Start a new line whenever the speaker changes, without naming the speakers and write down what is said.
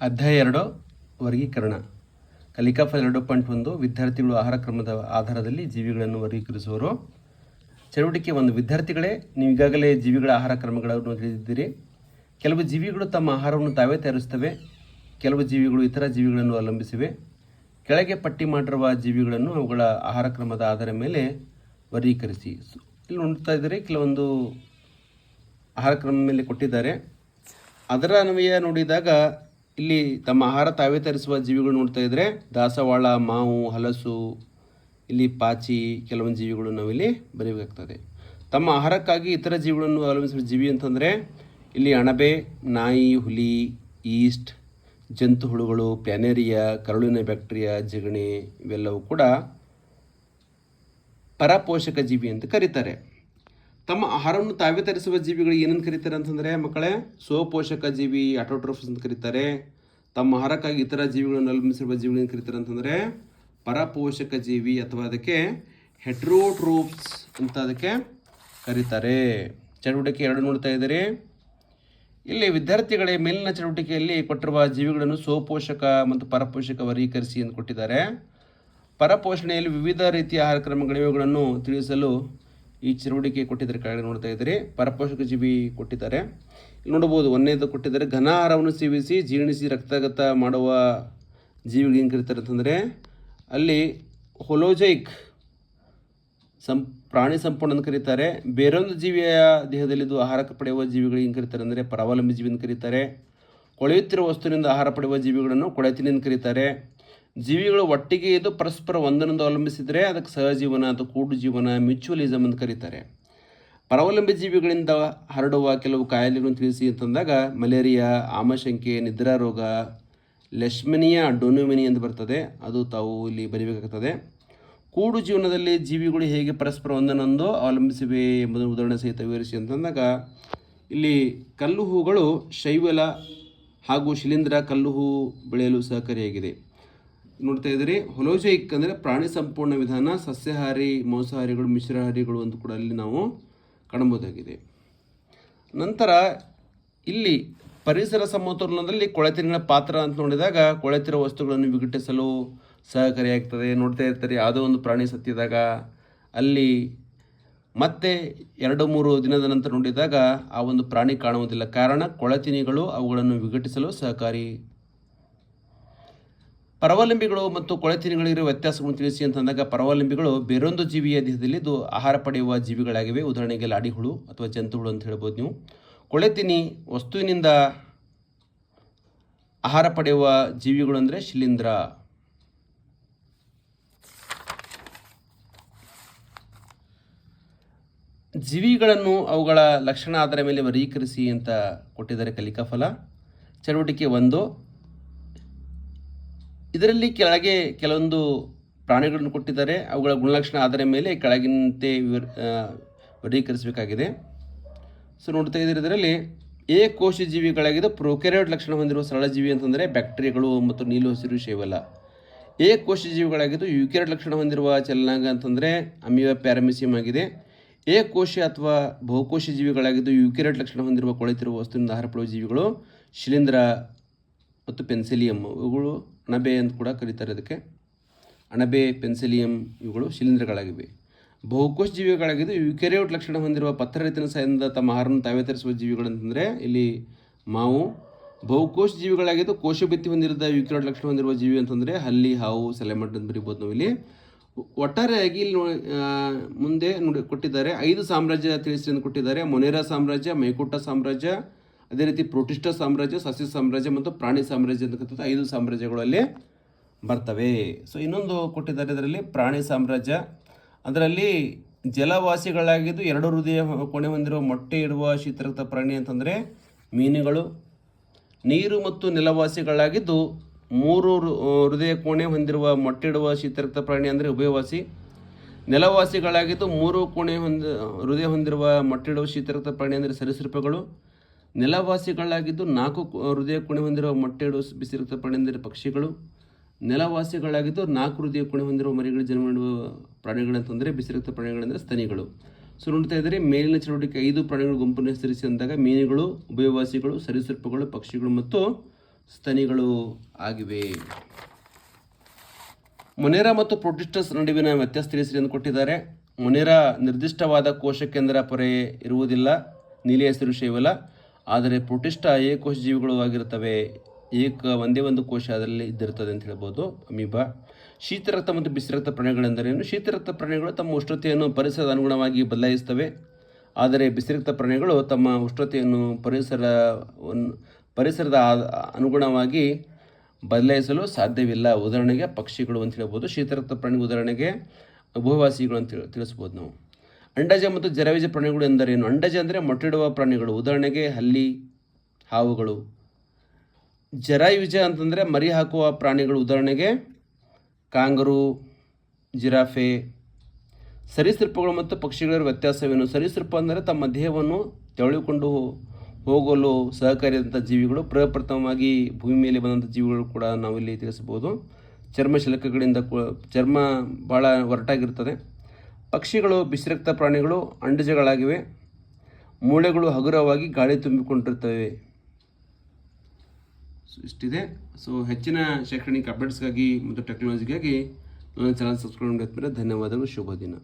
ಅಧ್ಯಾಯ ಎರಡು, ವರ್ಗೀಕರಣ. ಕಲಿಕಾ ಫಲ ಎರಡು ಪಾಯಿಂಟ್ ಒಂದು, ವಿದ್ಯಾರ್ಥಿಗಳು ಆಹಾರ ಕ್ರಮದ ಆಧಾರದಲ್ಲಿ ಜೀವಿಗಳನ್ನು ವರ್ಗೀಕರಿಸುವರು. ಚಟುವಟಿಕೆ ಒಂದು, ವಿದ್ಯಾರ್ಥಿಗಳೇ, ನೀವು ಈಗಾಗಲೇ ಜೀವಿಗಳ ಆಹಾರ ಕ್ರಮಗಳನ್ನು ತಿಳಿದಿದ್ದೀರಿ. ಕೆಲವು ಜೀವಿಗಳು ತಮ್ಮ ಆಹಾರವನ್ನು ತಾವೇ ತಯಾರಿಸುತ್ತವೆ. ಕೆಲವು ಜೀವಿಗಳು ಇತರ ಜೀವಿಗಳನ್ನು ಅವಲಂಬಿಸಿವೆ. ಕೆಳಗೆ ಪಟ್ಟಿ ಮಾಡಿರುವ ಜೀವಿಗಳನ್ನು ಅವುಗಳ ಆಹಾರ ಕ್ರಮದ ಆಧಾರ ಮೇಲೆ ವರ್ಗೀಕರಿಸಿ. ಇಲ್ಲಿ ನೋಡ್ತಾ ಇದ್ದಾರೆ, ಕೆಲವೊಂದು ಆಹಾರ ಕ್ರಮ ಮೇಲೆ ಕೊಟ್ಟಿದ್ದಾರೆ. ಅದರ ಅನ್ವಯ ನೋಡಿದಾಗ ಇಲ್ಲಿ ತಮ್ಮ ಆಹಾರ ತಾವೇ ತರಿಸುವ ಜೀವಿಗಳು ನೋಡ್ತಾ ಇದ್ದರೆ ದಾಸವಾಳ, ಮಾವು, ಹಲಸು, ಇಲ್ಲಿ ಪಾಚಿ ಕೆಲವೊಂದು ಜೀವಿಗಳು ನಾವಿಲ್ಲಿ ಬರೀಬೇಕಾಗ್ತದೆ ತಮ್ಮ ಆಹಾರಕ್ಕಾಗಿ ಇತರ ಜೀವಿಗಳನ್ನು ಅವಲಂಬಿಸುವ ಜೀವಿ ಅಂತಂದರೆ ಇಲ್ಲಿ ಅಣಬೆ, ನಾಯಿ, ಹುಲಿ, ಈಸ್ಟ್, ಜಂತು ಹುಳುಗಳು, ಪ್ಯಾನೇರಿಯಾ, ಕರುಳಿನ ಬ್ಯಾಕ್ಟೀರಿಯಾ, ಜಗಣಿ ಇವೆಲ್ಲವೂ ಕೂಡ ಪರಪೋಷಕ ಜೀವಿ ಅಂತ ಕರೀತಾರೆ. ತಮ್ಮ ಆಹಾರವನ್ನು ತಾವೇ ತರಿಸುವ ಜೀವಿಗಳು ಏನಂತ ಕರೀತಾರೆ ಅಂತಂದರೆ, ಮಕ್ಕಳೇ ಸ್ವಪೋಷಕ ಜೀವಿ ಆಟೋಟ್ರೋಫ್ಸ್ ಅಂತ ಕರೀತಾರೆ. ತಮ್ಮ ಆಹಾರಕ್ಕಾಗಿ ಇತರ ಜೀವಿಗಳನ್ನು ಅವಲಂಬಿಸಿರುವ ಜೀವಿಗಳನ್ನು ಕರೀತಾರೆ ಅಂತಂದರೆ ಪರಪೋಷಕ ಜೀವಿ ಅಥವಾ ಅದಕ್ಕೆ ಹೆಟ್ರೋಟ್ರೋಪ್ಸ್ ಅಂತ ಅದಕ್ಕೆ ಕರೀತಾರೆ. ಚಟುವಟಿಕೆ ಎರಡು ನೋಡ್ತಾ ಇದ್ದಾರೆ. ಇಲ್ಲಿ ವಿದ್ಯಾರ್ಥಿಗಳೇ, ಮೇಲಿನ ಚಟುವಟಿಕೆಯಲ್ಲಿ ಕೊಟ್ಟಿರುವ ಜೀವಿಗಳನ್ನು ಸ್ವಪೋಷಕ ಮತ್ತು ಪರಪೋಷಕ ವರ್ಗೀಕರಿಸಿ ಎಂದು ಕೊಟ್ಟಿದ್ದಾರೆ. ಪರಪೋಷಣೆಯಲ್ಲಿ ವಿವಿಧ ರೀತಿಯ ಆಹಾರ ಕ್ರಮಗಳಿವೆಗಳನ್ನು ತಿಳಿಸಲು ಈ ಚಿರುವಡಿಕೆ ಕೊಟ್ಟಿದ್ದಾರೆ. ಕೆಳಗಡೆ ನೋಡ್ತಾ ಇದ್ದೀರಿ. ಪರಪೋಷಕ ಜೀವಿ ಕೊಟ್ಟಿದ್ದಾರೆ. ಇಲ್ಲಿ ನೋಡಬಹುದು, ಒಂದನೇದು ಕೊಟ್ಟಿದ್ದಾರೆ. ಘನ ಆಹಾರವನ್ನು ಸೇವಿಸಿ ಜೀರ್ಣಿಸಿ ರಕ್ತಗತ ಮಾಡುವ ಜೀವಿಗೆ ಹೆಂಗೆ ಕರೀತಾರೆ ಅಂತಂದರೆ, ಅಲ್ಲಿ ಹೊಲೋಜೈಕ್ ಸಂ, ಪ್ರಾಣಿ ಸಂಪೂರ್ಣ ಅಂತ ಕರೀತಾರೆ. ಬೇರೊಂದು ಜೀವಿಯ ದೇಹದಲ್ಲಿ ಇದು ಆಹಾರ ಪಡೆಯುವ ಜೀವಿಗಳು ಏನು ಕರೀತಾರೆ ಅಂದರೆ, ಪರಾವಲಂಬಿ ಜೀವಿ ಅಂತ ಕರೀತಾರೆ. ಕೊಳೆಯುತ್ತಿರುವ ವಸ್ತುವಿನಿಂದ ಆಹಾರ ಪಡೆಯುವ ಜೀವಿಗಳನ್ನು ಕೊಳೆತಿನಿಂದ ಕರೀತಾರೆ. ಜೀವಿಗಳು ಒಟ್ಟಿಗೆ ಇದು ಪರಸ್ಪರ ಒಂದನ್ನೊಂದು ಅವಲಂಬಿಸಿದರೆ ಅದಕ್ಕೆ ಸಹಜೀವನ ಅಥವಾ ಕೂಡು ಜೀವನ ಮ್ಯೂಚುವಲಿಸಮ್ ಅಂತ ಕರೀತಾರೆ. ಪರಾವಲಂಬಿ ಜೀವಿಗಳಿಂದ ಹರಡುವ ಕೆಲವು ಕಾಯಿಲೆಗಳನ್ನು ತಿಳಿಸಿ ಅಂತಂದಾಗ ಮಲೇರಿಯಾ, ಆಮಶಂಕೆ ನಿದ್ರಾ ರೋಗ ಲೆಶ್ಮನಿಯಾ ಡೊನೋಮಿನಿ ಅಂತ ಬರ್ತದೆ. ಅದು ತಾವು ಇಲ್ಲಿ ಬರೀಬೇಕಾಗ್ತದೆ. ಕೂಡು ಜೀವನದಲ್ಲಿ ಜೀವಿಗಳು ಹೇಗೆ ಪರಸ್ಪರ ಒಂದನ್ನೊಂದು ಅವಲಂಬಿಸಿವೆ ಎಂಬುದನ್ನು ಉದಾಹರಣೆ ಸಹಿತ ವಿವರಿಸಿ ಅಂತಂದಾಗ, ಇಲ್ಲಿ ಕಲ್ಲು ಹೂಗಳು ಶೈವಲ ಹಾಗೂ ಶಿಲೀಂಧ್ರ ಕಲ್ಲು ಹೂ ಬೆಳೆಯಲು ಸಹಕಾರಿಯಾಗಿದೆ. ನೋಡ್ತಾ ಇದ್ದೀರಿ. ಹೊಲೋಜೈಕ್ ಅಂದರೆ ಪ್ರಾಣಿ ಸಂಪೂರ್ಣ ವಿಧಾನ, ಸಸ್ಯಾಹಾರಿ, ಮಾಂಸಾಹಾರಿಗಳು, ಮಿಶ್ರಹಾರಿಗಳು ಅಂತ ಕೂಡ ಅಲ್ಲಿ ನಾವು ಕಾಣಬಹುದಾಗಿದೆ. ನಂತರ ಇಲ್ಲಿ ಪರಿಸರ ಸಮತೋಲನದಲ್ಲಿ ಕೊಳೆತಿರಿನ ಪಾತ್ರ ಅಂತ ನೋಡಿದಾಗ ಕೊಳೆತಿರುವ ವಸ್ತುಗಳನ್ನು ವಿಘಟಿಸಲು ಸಹಕಾರಿಯಾಗ್ತದೆ. ನೋಡ್ತಾ ಇರ್ತಾರೆ, ಯಾವುದೋ ಒಂದು ಪ್ರಾಣಿ ಸತ್ತಿದಾಗ ಅಲ್ಲಿ ಮತ್ತೆ ಎರಡು ಮೂರು ದಿನದ ನಂತರ ನೋಡಿದಾಗ ಆ ಒಂದು ಪ್ರಾಣಿ ಕಾಣುವುದಿಲ್ಲ. ಕಾರಣ ಕೊಳತಿನಿಗಳು ಅವುಗಳನ್ನು ವಿಘಟಿಸಲು ಸಹಕಾರಿ ಪರವಲಂಬಿಗಳು ಮತ್ತು ಕೊಳೆತಿನಿಗಳಿರುವ ವ್ಯತ್ಯಾಸವನ್ನು ತಿಳಿಸಿ ಅಂತಂದಾಗ ಪರವಲಂಬಿಗಳು ಬೇರೊಂದು ಜೀವಿಯ ದೇಹದಲ್ಲಿ ಇದು ಆಹಾರ ಪಡೆಯುವ ಜೀವಿಗಳಾಗಿವೆ. ಉದಾಹರಣೆಗೆ ಲಾಡಿಹುಳು ಅಥವಾ ಜಂತುಗಳು ಅಂತ ಹೇಳ್ಬೋದು ನೀವು. ಕೊಳೆತಿನಿ ವಸ್ತುವಿನಿಂದ ಆಹಾರ ಪಡೆಯುವ ಜೀವಿಗಳು ಅಂದರೆ ಶಿಲೀಂಧ್ರ. ಜೀವಿಗಳನ್ನು ಅವುಗಳ ಲಕ್ಷಣ ಆಧಾರ ಮೇಲೆ ವರ್ಗೀಕರಿಸಿ ಅಂತ ಕೊಟ್ಟಿದ್ದಾರೆ ಕಲಿಕಾ ಫಲ ಚಟುವಟಿಕೆ ಒಂದು ಇದರಲ್ಲಿ ಕೆಳಗೆ ಕೆಲವೊಂದು ಪ್ರಾಣಿಗಳನ್ನು ಕೊಟ್ಟಿದ್ದಾರೆ. ಅವುಗಳ ಗುಣಲಕ್ಷಣ ಆಧಾರ ಮೇಲೆ ಕೆಳಗಿನಂತೆ ವಿವರ ವರ್ಗೀಕರಿಸಬೇಕಾಗಿದೆ. ಸೊ ನೋಡ್ತಾ ಇದ್ದೀರಿ ಇದರಲ್ಲಿ ಎ ಕೋಶ ಜೀವಿಗಳಾಗಿದ್ದು ಪ್ರೊಕೆರಿಯೋಟ್ ಲಕ್ಷಣ ಹೊಂದಿರುವ ಸರಳ ಜೀವಿ ಅಂತಂದರೆ ಬ್ಯಾಕ್ಟೀರಿಯಾಗಳು ಮತ್ತು ನೀಲು ಹಸಿರು ಶೇವಲ. ಎ ಕೋಶ ಜೀವಿಗಳಾಗಿದ್ದು ಯುಕೆರಿಯೋಟ್ ಲಕ್ಷಣ ಹೊಂದಿರುವ ಚಲನಾಂಗ ಅಂತಂದರೆ ಅಮಿಯೋ ಪ್ಯಾರಮಿಸಿಯಂ ಆಗಿದೆ. ಎ ಕೋಶ ಅಥವಾ ಬಹುಕೋಶ ಜೀವಿಗಳಾಗಿದ್ದು ಯುಕೆರಿಯೋಟ್ ಲಕ್ಷಣ ಹೊಂದಿರುವ ಕೊಳೆತಿರುವ ವಸ್ತುವಿನಿಂದ ಆಹಾರ ಪಡೆಯುವ ಜೀವಿಗಳು ಶಿಲೀಂಧ್ರ ಮತ್ತು ಪೆನ್ಸಿಲಿಯಮ್ ಇವುಗಳು ಅಣಬೆ ಅಂತ ಕೂಡ ಕರೀತಾರೆ ಅದಕ್ಕೆ. ಅಣಬೆ, ಪೆನ್ಸಿಲಿಯಂ ಇವುಗಳು ಶಿಲೀಂಧ್ರಗಳಾಗಿವೆ. ಬಹುಕೋಶ ಜೀವಿಗಳಾಗಿದ್ದು ಯುಕೆರಿಯೋಟ್ ಲಕ್ಷಣ ಹೊಂದಿರುವ ಪತ್ರರೈತನ ಸಹಾಯದಿಂದ ತಮ್ಮ ಆಹಾರವನ್ನು ತಾವೇ ತರಿಸುವ ಜೀವಿಗಳಂತಂದರೆ ಇಲ್ಲಿ ಮಾವು. ಬಹುಕೋಶ ಜೀವಿಗಳಾಗಿದ್ದು ಕೋಶಭಿತ್ತಿ ಹೊಂದಿರದ ಯುಕೆರಿಯೋಟ್ ಲಕ್ಷಣ ಹೊಂದಿರುವ ಜೀವಿ ಅಂತಂದರೆ ಹಲ್ಲಿ, ಹಾವು ಸೆಲೆಮಟ್ ಅಂತ ಬರಿಬೋದು ನಾವು ಇಲ್ಲಿ. ಒಟ್ಟಾರೆಯಾಗಿ ಇಲ್ಲಿ ಮುಂದೆ ನೋಡಿ ಕೊಟ್ಟಿದ್ದಾರೆ. ಐದು ಸಾಮ್ರಾಜ್ಯ ತಿಳಿಸಿ ಅಂತ ಕೊಟ್ಟಿದ್ದಾರೆ. ಮೊನೇರಾ ಸಾಮ್ರಾಜ್ಯ ಮೈಕುಟ್ಟ ಸಾಮ್ರಾಜ್ಯ ಅದೇ ರೀತಿ ಪ್ರೋಟಿಸ್ಟ ಸಾಮ್ರಾಜ್ಯ, ಸಸ್ಯ ಸಾಮ್ರಾಜ್ಯ ಮತ್ತು ಪ್ರಾಣಿ ಸಾಮ್ರಾಜ್ಯ ಅಂತಕ್ಕಂಥದ್ದು ಐದು ಸಾಮ್ರಾಜ್ಯಗಳಲ್ಲಿ ಬರ್ತವೆ. ಸೊ ಇನ್ನೊಂದು ಕೊಟ್ಟಿದ್ದಾರೆ ಇದರಲ್ಲಿ ಪ್ರಾಣಿ ಸಾಮ್ರಾಜ್ಯ. ಅದರಲ್ಲಿ ಜಲವಾಸಿಗಳಾಗಿದ್ದು ಎರಡು ಹೃದಯ ಕೊನೆ ಹೊಂದಿರುವ ಮೊಟ್ಟೆ ಇಡುವ ಶೀತರಕ್ತ ಪ್ರಾಣಿ ಅಂತಂದರೆ ಮೀನುಗಳು. ನೀರು ಮತ್ತು ನೆಲವಾಸಿಗಳಾಗಿದ್ದು ಮೂರು ಹೃದಯ ಕೋಣೆ ಹೊಂದಿರುವ ಮೊಟ್ಟೆಯಿಡುವ ಶೀತರಕ್ತ ಪ್ರಾಣಿ ಅಂದರೆ ಉಭಯವಾಸಿ. ನೆಲವಾಸಿಗಳಾಗಿದ್ದು ಮೂರು ಕೋಣೆ ಹೊಂದ, ಹೃದಯ ಹೊಂದಿರುವ ಮೊಟ್ಟೆ ಇಡುವ ಶೀತರಕ್ತ ಪ್ರಾಣಿ ಅಂದರೆ ಸರೀಸೃಪಗಳು. ನೆಲವಾಸಿಗಳಾಗಿದ್ದು ನಾಲ್ಕು ಹೃದಯ ಕೋಣೆ ಹೊಂದಿರುವ ಮೊಟ್ಟೆಯಿಡುವ ಬಿಸಿರಕ್ತ ಪ್ರಾಣಿ ಅಂದರೆ ಪಕ್ಷಿಗಳು, ನೆಲವಾಸಿಗಳಾಗಿದ್ದು ನಾಲ್ಕು ಹೃದಯ ಕೋಣೆ ಹೊಂದಿರುವ ಮರಿಗಳು ಜನ್ಮ ನೀಡುವ ಪ್ರಾಣಿಗಳಂತಂದರೆ ಬಿಸಿರಕ್ತ ಪ್ರಾಣಿಗಳಂದರೆ ಸ್ತನಿಗಳು. ಸೊ ನೋಡ್ತಾ ಇದ್ದರೆ, ಮೇಲಿನ ಚಟುವಟಿಕೆ ಐದು ಪ್ರಾಣಿಗಳ ಗುಂಪನ್ನು ಹೆಸರಿಸಿ ಅಂದಾಗ ಮೀನುಗಳು, ಉಭಯವಾಸಿಗಳು, ಸರೀಸೃಪಗಳು, ಪಕ್ಷಿಗಳು ಮತ್ತು ಸ್ತನಿಗಳು ಆಗಿವೆ. ಮೊನೇರಾ ಮತ್ತು ಪ್ರೊಟಿಸ್ಟಸ್ ನಡುವಿನ ವ್ಯತ್ಯಾಸ ತಿಳಿಸಿರಿ ಎಂದು ಕೊಟ್ಟಿದ್ದಾರೆ. ಮೊನೇರಾ ನಿರ್ದಿಷ್ಟವಾದ ಕೋಶ ಕೇಂದ್ರ ಪೊರೆ ಇರುವುದಿಲ್ಲ, ನೀಲಿ ಹೆಸರು ಶೈವಲ. ಆದರೆ ಪ್ರೊಟಿಸ್ಟ ಏಕೋಶ ಜೀವಿಗಳು ಆಗಿರ್ತವೆ ಏಕ ಒಂದೇ ಒಂದು ಕೋಶ ಅದರಲ್ಲಿ ಇದ್ದಿರ್ತದೆ ಅಂತ ಹೇಳ್ಬೋದು. ಅಮೀಬಾ. ಶೀತರಕ್ತ ಮತ್ತು ಬಿಸಿರಕ್ತ ಪ್ರಾಣಿಗಳೆಂದರೇನು? ಶೀತರಕ್ತ ಪ್ರಾಣಿಗಳು ತಮ್ಮ ಉಷ್ಣತೆಯನ್ನು ಪರಿಸರದ ಅನುಗುಣವಾಗಿ ಬದಲಾಯಿಸ್ತವೆ ಆದರೆ ಬಿಸಿರಕ್ತ ಪ್ರಾಣಿಗಳು ತಮ್ಮ ಉಷ್ಣತೆಯನ್ನು ಪರಿಸರ ಪರಿಸರದ ಅನುಗುಣವಾಗಿ ಬದಲಾಯಿಸಲು ಸಾಧ್ಯವಿಲ್ಲ. ಉದಾಹರಣೆಗೆ ಪಕ್ಷಿಗಳು ಅಂತ ಹೇಳ್ಬೋದು, ಶೀತರಕ್ತ ಪ್ರಾಣಿ ಉದಾಹರಣೆಗೆ ಉಭಯವಾಸಿಗಳು ಅಂತ ತಿಳಿಸ್ಬೋದು ನಾವು. ಅಂಡಜ ಮತ್ತು ಜರವಿಜ ಪ್ರಾಣಿಗಳು ಎಂದರೇನು? ಅಂಡಜ ಅಂದರೆ ಮೊಟ್ಟೆಡುವ ಪ್ರಾಣಿಗಳು. ಉದಾಹರಣೆಗೆ ಹಲ್ಲಿ, ಹಾವುಗಳು. ಜರಾಯುಜ ಅಂತಂದರೆ ಮರಿ ಹಾಕುವ ಪ್ರಾಣಿಗಳು. ಉದಾಹರಣೆಗೆ ಕಾಂಗರು, ಜಿರಾಫೆ. ಸರೀಸೃಪಗಳು ಮತ್ತು ಪಕ್ಷಿಗಳ ವ್ಯತ್ಯಾಸವೇನು? ಸರೀಸೃಪ ಅಂದರೆ ತಮ್ಮ ದೇಹವನ್ನು ತೆವಳಿಕೊಂಡು ಹೋಗಲು ಸಹಕಾರಿಯಾದಂಥ ಜೀವಿಗಳು. ಪ್ರಪ್ರಥಮವಾಗಿ ಭೂಮಿ ಮೇಲೆ ಬಂದಂಥ ಜೀವಿಗಳು ಕೂಡ ನಾವಿಲ್ಲಿ ತಿಳಿಸಬಹುದು. ಚರ್ಮ ಶಿಲಕಗಳಿಂದ ಚರ್ಮ ಭಾಳ ಒರಟಾಗಿರ್ತದೆ ಪಕ್ಷಿಗಳು, ಬಿಸಿರಕ್ತ ಪ್ರಾಣಿಗಳು, ಅಂಡಜಗಳಾಗಿವೆ. ಮೂಳೆಗಳು ಹಗುರವಾಗಿ ಗಾಳಿ ತುಂಬಿಕೊಂಡಿರ್ತವೆ ಇಷ್ಟಿದೆ. ಸೊ ಹೆಚ್ಚಿನ ಶೈಕ್ಷಣಿಕ ಅಪ್ಡೇಟ್ಸ್ಗಾಗಿ ಮತ್ತು ಟೆಕ್ನಾಲಜಿಗಾಗಿ ನನ್ನ ಚಾನಲ್ ಸಬ್ಸ್ಕ್ರೈಬ್ ಮಾಡಿದ್ಮೇಲೆ ಧನ್ಯವಾದಗಳು. ಶುಭ ದಿನ.